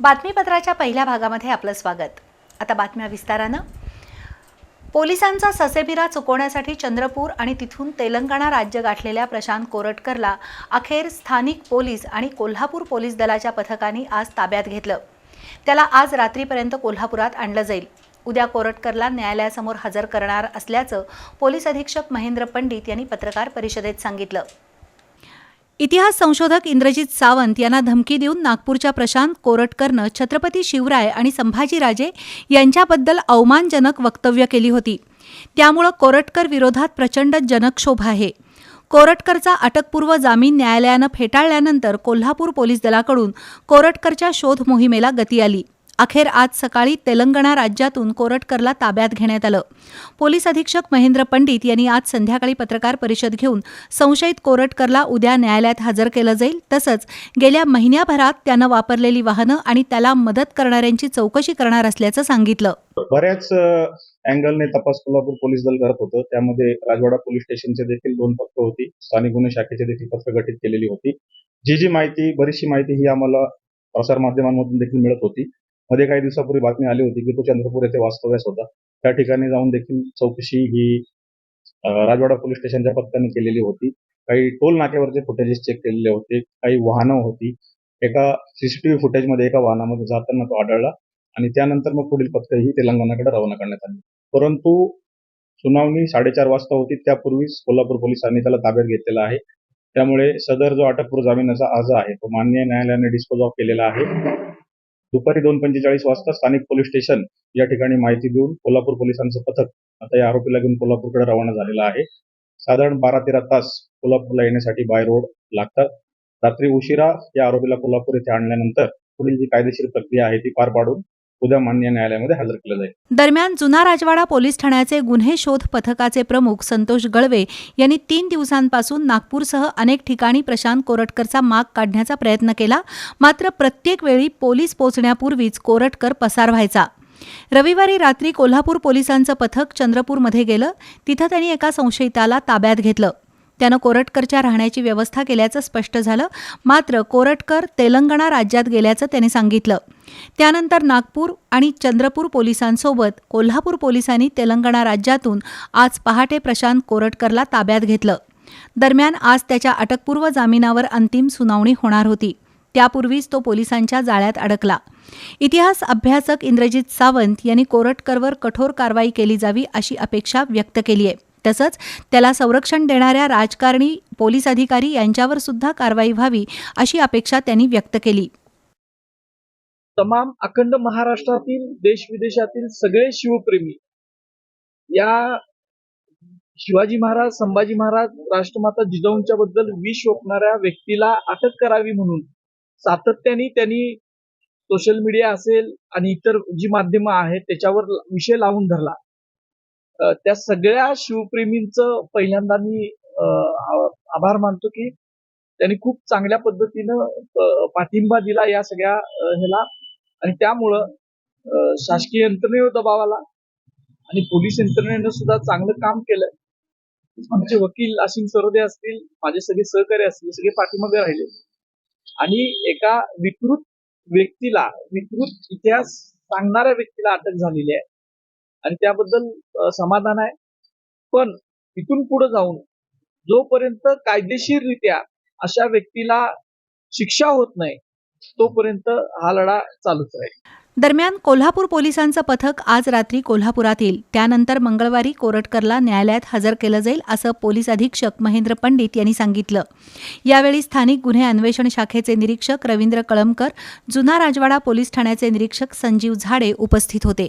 बातमीपत्राच्या पहिल्या भागामध्ये आपलं स्वागत. आता बातम्या विस्तारानं. पोलिसांचा ससेबिरा चुकवण्यासाठी चंद्रपूर आणि तिथून तेलंगणा राज्य गाठलेल्या प्रशांत कोरटकरला अखेर स्थानिक पोलीस आणि कोल्हापूर पोलीस दलाच्या पथकाने आज ताब्यात घेतलं. त्याला आज रात्रीपर्यंत कोल्हापुरात आणलं जाईल. उद्या कोरटकरला न्यायालयासमोर हजर करणार असल्याचं पोलीस अधीक्षक महेंद्र पंडित यांनी पत्रकार परिषदेत सांगितलं. इतिहास संशोधक इंद्रजित सावंत यांना धमकी देऊन नागपूरच्या प्रशांत कोरटकरनं छत्रपती शिवराय आणि संभाजीराजे यांच्याबद्दल अवमानजनक वक्तव्य केली होती. त्यामुळं कोरटकर विरोधात प्रचंड जनक्षोभ आहे. कोरटकरचा अटकपूर्व जामीन न्यायालयानं फेटाळल्यानंतर कोल्हापूर पोलीस दलाकडून कोरटकरच्या शोध मोहिमेला गती आली. अखेर आज सकाळी तेलंगणा राज्यातून कोरटकरला ताब्यात घेण्यात आलं. पोलीस अधीक्षक महेंद्र पंडित यांनी आज संध्याकाळी पत्रकार परिषद घेऊन संशयित कोरटकरला उद्या न्यायालयात हजर केलं जाईल. तसंच गेल्या महिन्याभरात त्यानं वापरलेली वाहनं आणि त्याला मदत करणाऱ्यांची चौकशी करणार असल्याचं सांगितलं. बऱ्याच अँगलने तपास कोल्हापूर पोलीस दल करत होतं. त्यामध्ये राजवाडा पोलीस स्टेशनचे देखील दोन पथक होती. स्थानिक गुन्हे शाखेचे देखील पथकं गठीत केलेली होती. जी जी माहिती बरीचशी माहिती ही आम्हाला प्रसार माध्यमांमधून देखील मिळत होती. मध्ये काही दिवसापूर्वी बातमी आली होती की तो चंद्रपूर येथे वास्तव्यास होता. त्या ठिकाणी जाऊन देखील चौकशी ही राजवाडा पोलीस स्टेशनच्या पथकाने केलेली होती. काही टोल नाक्यावरचे फुटेजेस चेक केलेले होते. काही वाहनं होती. एका सीसीटीव्ही फुटेजमध्ये एका वाहनामध्ये जाताना तो आढळला आणि त्यानंतर मग पुढील पथक ही तेलंगणाकडे रवाना करण्यात आली. परंतु सुनावणी साडेचार वाजता होती. त्यापूर्वीच कोल्हापूर पोलिसांनी त्याला ताब्यात घेतलेला आहे. त्यामुळे सदर जो अटकपूर जामिनाचा अर्ज आहे तो मान्य न्यायालयाने डिस्पोज ऑफ केलेला आहे. दुपारी दोन पंचेचाळीस वाजता स्थानिक पोलीस स्टेशन या ठिकाणी माहिती देऊन कोल्हापूर पोलिसांचं पथक आता या आरोपीला घेऊन कोल्हापूरकडे रवाना झालेलं आहे. साधारण बारा तेरा तास कोल्हापूरला येण्यासाठी बाय रोड लागतात. रात्री उशिरा या आरोपीला कोल्हापूर येथे आणल्यानंतर पुढील जी कायदेशीर प्रक्रिया आहे ती पार पाडून उद्या मान्य न्यायालयामध्ये हजर केलं जाईल. दरम्यान जुना राजवाडा पोलीस ठाण्याचे गुन्हे शोध पथकाचे प्रमुख संतोष गळवे यांनी तीन दिवसांपासून नागपूरसह अनेक ठिकाणी प्रशांत कोरटकरचा माग काढण्याचा प्रयत्न केला. मात्र प्रत्येक वेळी पोलीस पोहोचण्यापूर्वीच कोरटकर पसार व्हायचा. रविवारी रात्री कोल्हापूर पोलिसांचं पथक चंद्रपूरमध्ये गेलं. तिथं त्यांनी एका संशयिताला ताब्यात घेतलं. त्यानं कोरटकरच्या राहण्याची व्यवस्था केल्याचं स्पष्ट झालं. मात्र कोरटकर तेलंगणा राज्यात गेल्याचं त्यांनी सांगितलं. त्यानंतर नागपूर आणि चंद्रपूर पोलिसांसोबत कोल्हापूर पोलिसांनी तेलंगणा राज्यातून आज पहाटे प्रशांत कोरटकरला ताब्यात घेतलं. दरम्यान आज त्याच्या अटकपूर्व जामिनावर अंतिम सुनावणी होणार होती. त्यापूर्वीच तो पोलिसांच्या जाळ्यात अडकला. इतिहास अभ्यासक इंद्रजित सावंत यांनी कोरटकरवर कठोर कारवाई केली जावी अशी अपेक्षा व्यक्त केली आहे. तसंच त्याला संरक्षण देणाऱ्या राजकारणी पोलीस अधिकारी यांच्यावर सुद्धा कारवाई व्हावी अशी अपेक्षा त्यांनी व्यक्त केली. तमाम अखंड महाराष्ट्रातील देश विदेशातील सगळे शिवप्रेमी. या शिवाजी महाराज संभाजी महाराज राष्ट्रमाता जिजाऊंच्या बद्दल विष ओकणाऱ्या व्यक्तीला अटक करावी म्हणून सातत्याने त्यांनी सोशल मीडिया असेल आणि इतर जी माध्यमं आहेत त्याच्यावर विषय लावून धरला. त्या सगळ्या शिवप्रेमींचं पहिल्यांदा मी अं, आभार मानतो की त्यांनी खूप चांगल्या पद्धतीनं पाठिंबा दिला या सगळ्या ह्याला. आणि त्यामुळं शासकीय यंत्रणेवर दबाव आला. आणि पोलीस यंत्रणेनं सुद्धा चांगलं काम केलं. आमचे वकील असीम सरोदे असतील माझे सगळे सहकारी असतील सगळे पाठीमागे राहिले. आणि एका विकृत व्यक्तीला विकृत इतिहास सांगणाऱ्या व्यक्तीला अटक झालेली आहे. आणि त्याबद्दल समाधान आहे. पण इथून पुढे जाऊन जोपर्यंत कायदेशीररित्या अशा व्यक्तीला शिक्षा होत नाही तोपर्यंत हा लढा चालूच राहील. दरम्यान कोल्हापूर पोलिसांचं पथक आज रात्री कोल्हापुरात येईल त्यानंतर मंगळवारी कोरटकरला न्यायालयात हजर केलं जाईल असं पोलीस अधीक्षक महेंद्र पंडित यांनी सांगितलं. यावेळी स्थानिक गुन्हे अन्वेषण शाखेचे निरीक्षक रवींद्र कळमकर जुना राजवाडा पोलीस ठाण्याचे निरीक्षक संजीव झाडे उपस्थित होते.